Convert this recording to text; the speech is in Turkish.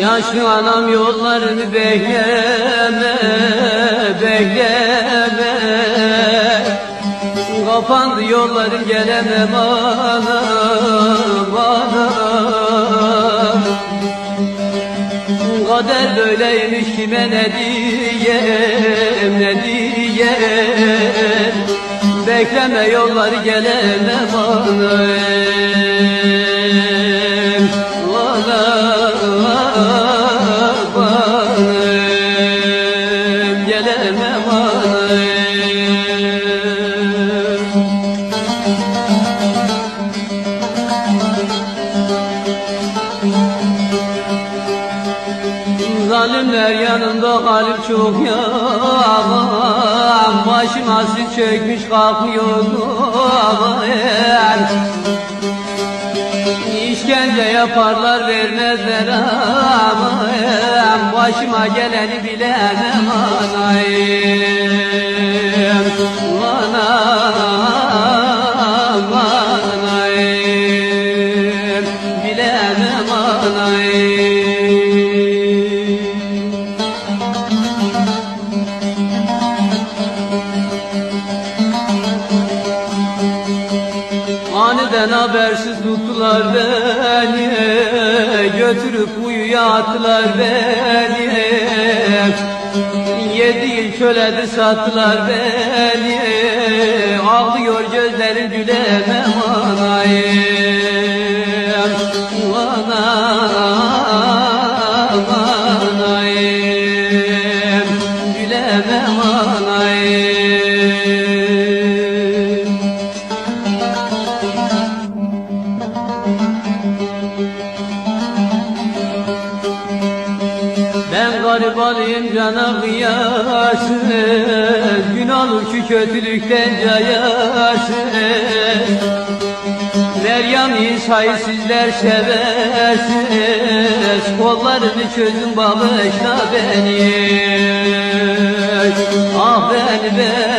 Yaşlı anam yollarını bekleme, bekleme Kapandı yolların gelemem bana, bana. Kader böyleymiş kime ne diyeyim, ne diyeyim? Bekleme yolları geleme bana Bana, Zalimler yanında kalip çok yavan Başım asıl çökmüş kalkmıyorum İşkence yaparlar vermezler. Aman Başıma geleni bilemem. Anayım Anam anayım. Bilemem anayım Aniden habersiz tuttular beni Götürüp uyuya attılar beni. Yedi yıl köledi sattılar beni Ağlıyor gözlerim gülemem anayım Anam Ben garibanıyım cana kıyasın Gün olur ki kötülükten cayasın Meryem İsa'yı sizler seversiniz Kollarını çözün bağışla beni Ah beni beni